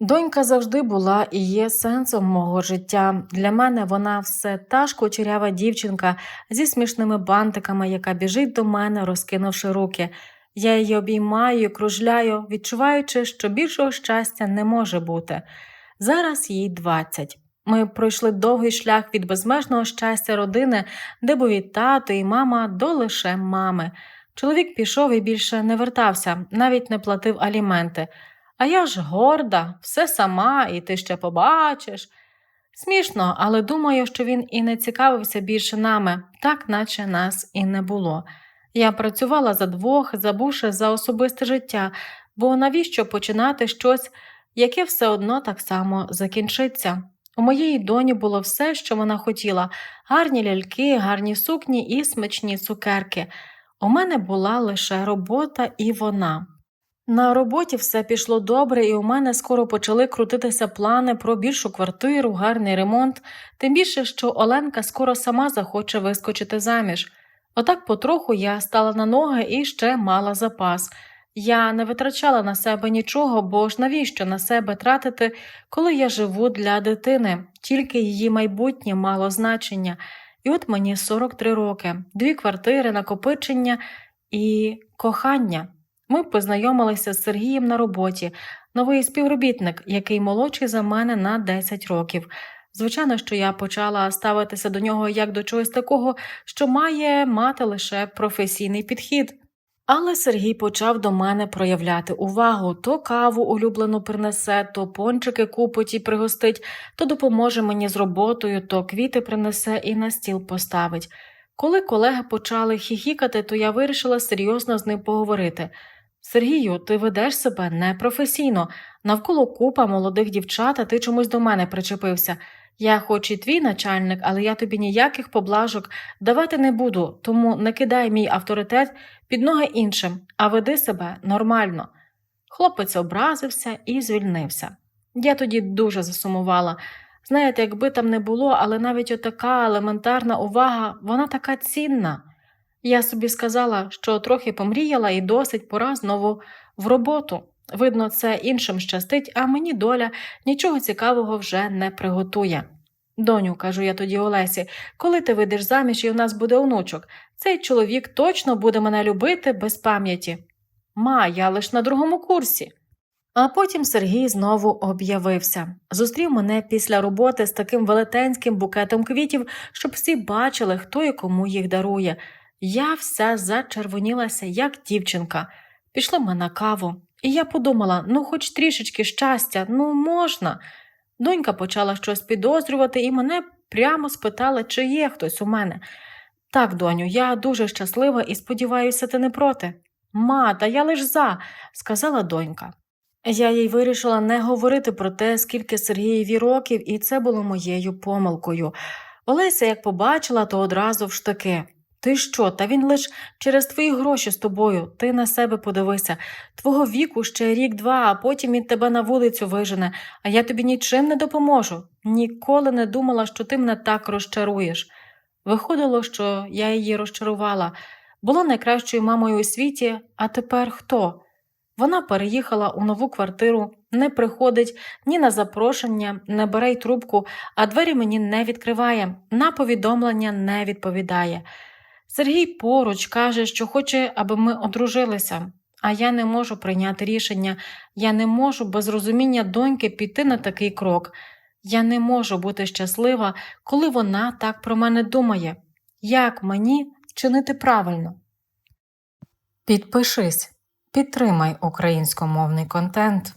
Донька завжди була і є сенсом мого життя. Для мене вона все та ж кучерява дівчинка зі смішними бантиками, яка біжить до мене, розкинувши руки. Я її обіймаю, кружляю, відчуваючи, що більшого щастя не може бути. Зараз їй 20. Ми пройшли довгий шлях від безмежного щастя родини, де був і тато, і мама, до лише мами. Чоловік пішов і більше не вертався, навіть не платив аліменти. А я ж горда, все сама, і ти ще побачиш. Смішно, але думаю, що він і не цікавився більше нами, так наче нас і не було. Я працювала за двох, забувши за особисте життя, бо навіщо починати щось, яке все одно так само закінчиться. У моєї доні було все, що вона хотіла: гарні ляльки, гарні сукні і смачні цукерки. У мене була лише робота і вона. На роботі все пішло добре, і у мене скоро почали крутитися плани про більшу квартиру, гарний ремонт, тим більше, що Оленка скоро сама захоче вискочити заміж. Отак потроху я стала на ноги і ще мала запас. Я не витрачала на себе нічого, бо ж навіщо на себе тратити, коли я живу для дитини, тільки її майбутнє мало значення. І от мені 43 роки, дві квартири, накопичення і кохання. Ми познайомилися з Сергієм на роботі, новий співробітник, який молодший за мене на 10 років. Звичайно, що я почала ставитися до нього як до чогось такого, що має мати лише професійний підхід. Але Сергій почав до мене проявляти увагу то каву улюблену принесе, то пончики купить і пригостить, то допоможе мені з роботою, то квіти принесе і на стіл поставить. Коли колеги почали хіхікати, то я вирішила серйозно з ним поговорити. Сергію, ти ведеш себе непрофесійно. Навколо купа молодих дівчат, а ти чомусь до мене причепився. Я хоч і твій начальник, але я тобі ніяких поблажок давати не буду, тому не кидай мій авторитет під ноги іншим, а веди себе нормально. Хлопець образився і звільнився. Я тоді дуже засумувала. Знаєте, якби там не було, але навіть отака елементарна увага, вона така цінна. Я собі сказала, що трохи помріяла і досить пора знову в роботу. Видно, це іншим щастить, а мені доля нічого цікавого вже не приготує. Доню, кажу я тоді Олесі, коли ти вийдеш заміж і у нас буде онучок, цей чоловік точно буде мене любити без пам'яті. Ма, я лиш на другому курсі. А потім Сергій знову об'явився. Зустрів мене після роботи з таким велетенським букетом квітів, щоб всі бачили, хто і кому їх дарує. Я вся зачервонілася, як дівчинка. Пішли ми на каву, і я подумала: ну, хоч трішечки щастя, ну можна. Донька почала щось підозрювати і мене прямо спитала, чи є хтось у мене. Так, доню, я дуже щаслива і сподіваюся, ти не проти. Ма, та я лиш за, сказала донька. Я їй вирішила не говорити про те, скільки Сергієві років, і це було моєю помилкою. Олеся, як побачила, то одразу в штаки. Ти що, та він лиш через твої гроші з тобою, ти на себе подивися. Твого віку ще рік-два, а потім він тебе на вулицю вижене, а я тобі нічим не допоможу. Ніколи не думала, що ти мене так розчаруєш. Виходило, що я її розчарувала. Була найкращою мамою у світі, а тепер хто? Вона переїхала у нову квартиру, не приходить ні на запрошення, не бере й трубку, а двері мені не відкриває, на повідомлення не відповідає. Сергій поруч каже, що хоче, аби ми одружилися, а я не можу прийняти рішення, я не можу без розуміння доньки піти на такий крок. Я не можу бути щаслива, коли вона так про мене думає. Як мені вчинити правильно? Підпишись, підтримай українськомовний контент.